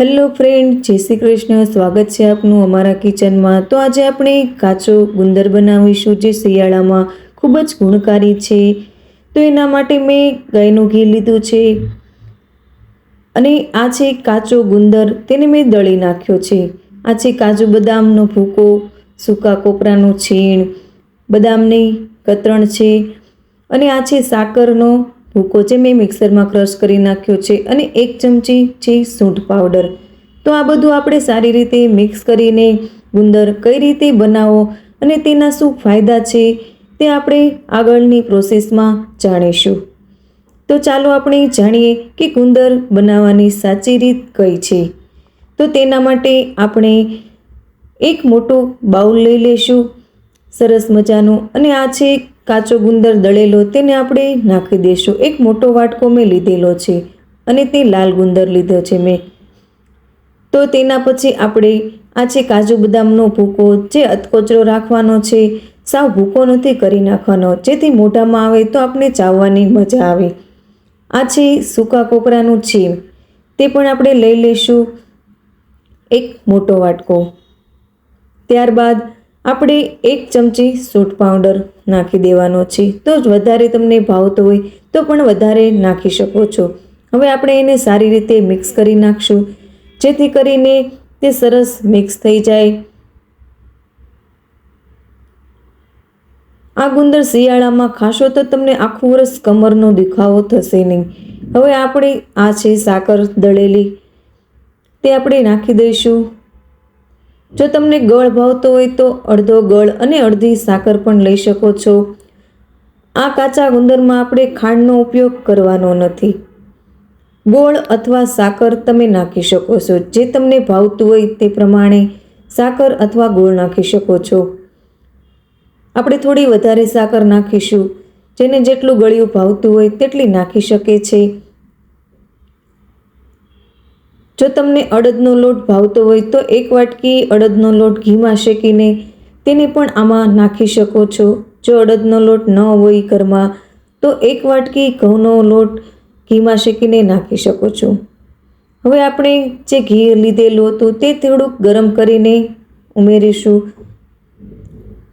Hello friend, જય શ્રી કૃષ્ણ. સ્વાગત છે આપનું અમારા કિચનમાં. તો આજે આપણે કાચો ગુંદર બનાવીશું જે શિયાળામાં ખૂબ જ ગુણકારી છે. તો એના માટે મેં ગાયનું ઘી લીધું છે. અને આ છે કાચો ગુંદર, તેને મેં દળી નાખ્યો છે. આ છે કાજુ બદામનો ભૂકો, સૂકા કોપરાનું છીણ, બદામની કતરણ છે. અને આ છે સાકરનો ભૂકો જે મેં મિક્સરમાં ક્રશ કરી નાખ્યો છે અને એક ચમચી છે સૂંઠ પાવડર. તો આ બધું આપણે સારી રીતે મિક્સ કરીને ગુંદર કઈ રીતે બનાવો અને તેના શું ફાયદા છે તે આપણે આગળની પ્રોસેસમાં જાણીશું. તો ચાલો આપણે જાણીએ કે ગુંદર બનાવવાની સાચી રીત કઈ છે. તો તેના માટે આપણે એક મોટો બાઉલ લઈ લેશું સરસ મજાનું. અને આ છે કાચો ગુંદર દળેલો તેને આપણે નાખી દઈશું. એક મોટો વાટકો મેં લીધેલો છે અને તે લાલ ગુંદર લીધો છે મેં. તો તેના પછી આપણે આ છે કાજુ બદામનો ભૂકો જે અતકોચરો રાખવાનો છે, સાવ ભૂકો નથી કરી નાખવાનો. જેથી મોઢામાં આવે તો આપણે ચાવવાની મજા આવે. આ છે સૂકા કોપરાનું છે તે પણ આપણે લઈ લઈશું એક મોટો વાટકો. ત્યારબાદ આપણે એક ચમચી સૂટ પાવડર નાખી દેવાનો છે. તો વધારે તમને ભાવતો હોય તો પણ વધારે નાખી શકો છો. હવે આપણે એને સારી રીતે મિક્સ કરી નાખશું. જેથી કરીને તે સરસ મિક્સ થઈ જાય. આ ગુંદર શિયાળામાં ખાશો તો તમને આખું વર્ષ કમરનો દુખાવો થશે નહીં. હવે આપણે આ છે સાકર દળેલી. તે આપણે નાખી દઈશું. જો તમને ગળ ભાવતો હોય તો અડધો ગળ અને અડધી સાકર પણ લઈ શકો છો. આ કાચા ગુંદરમાં આપણે ખાંડનો ઉપયોગ કરવાનો નથી. ગોળ અથવા સાકર તમે નાખી શકો છો. જે તમને ભાવતું હોય તે પ્રમાણે સાકર અથવા ગોળ નાખી શકો છો. આપણે થોડી વધારે સાકર નાખીશું. જેને જેટલું ગળ્યું ભાવતું હોય તેટલી નાખી શકે છે જો તમને અડદનો લોટ ભાવતો હોય તો એક વાટકી અડદનો લોટ ઘીમાં શેકીને તેને પણ આમાં નાખી શકો છો. જો અડદનો લોટ ન હોય ઘરમાં, તો એક વાટકી ઘઉંનો લોટ ઘીમાં શેકીને નાખી શકો છો. હવે આપણે જે ઘી લીધેલું હતું તે થોડુંક ગરમ કરીને ઉમેરીશું.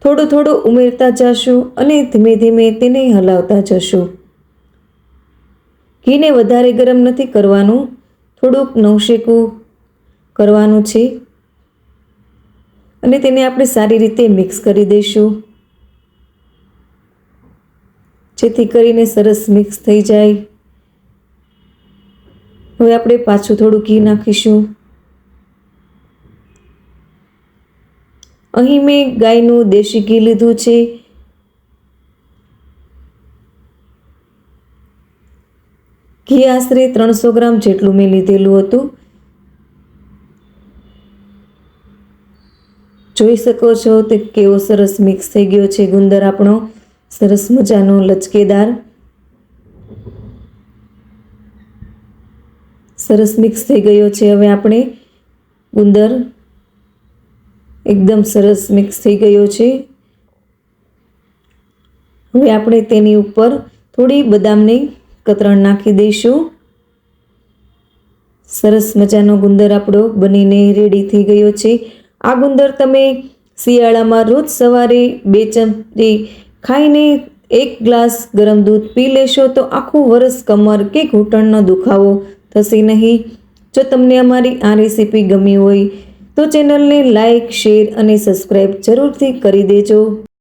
થોડું થોડું ઉમેરતા જશું અને ધીમે ધીમે તેને હલાવતા જશું. ઘીને વધારે ગરમ નથી કરવાનું. થોડુંક નવશેકું કરવાનું છે. અને તેને આપણે સારી રીતે મિક્સ કરી દઈશું. જેથી કરીને સરસ મિક્સ થઈ જાય. હવે આપણે પાછું થોડું ઘી નાખીશું. અહીં મેં ગાયનું દેશી ઘી લીધું છે. ઘી આશરે ત્રણસો ગ્રામ જેટલું મેં લીધેલું હતું. જોઈ શકો છો તે કેવો સરસ મિક્સ થઈ ગયો છે ગુંદર આપણો. સરસ મજાનો લચકેદાર. સરસ મિક્સ થઈ ગયો છે હવે આપણે ગુંદર. એકદમ સરસ મિક્સ થઈ ગયો છે. હવે આપણે તેની ઉપર થોડી બદામની કતરણ નાખી દઈશું. સરસ મજાનો ગુંદર આપણો બનીને રેડી થઈ ગયો છે. આ ગુંદર તમે શિયાળામાં રોજ સવારે બે ચમચી ખાઈને એક ગ્લાસ ગરમ દૂધ પી લેશો તો આખું વરસ કમર કે ઘૂંટણનો દુખાવો થશે નહીં. જો તમને અમારી આ રેસીપી ગમી હોય તો ચેનલને લાઇક શેર અને સબસ્ક્રાઈબ જરૂરથી કરી દેજો.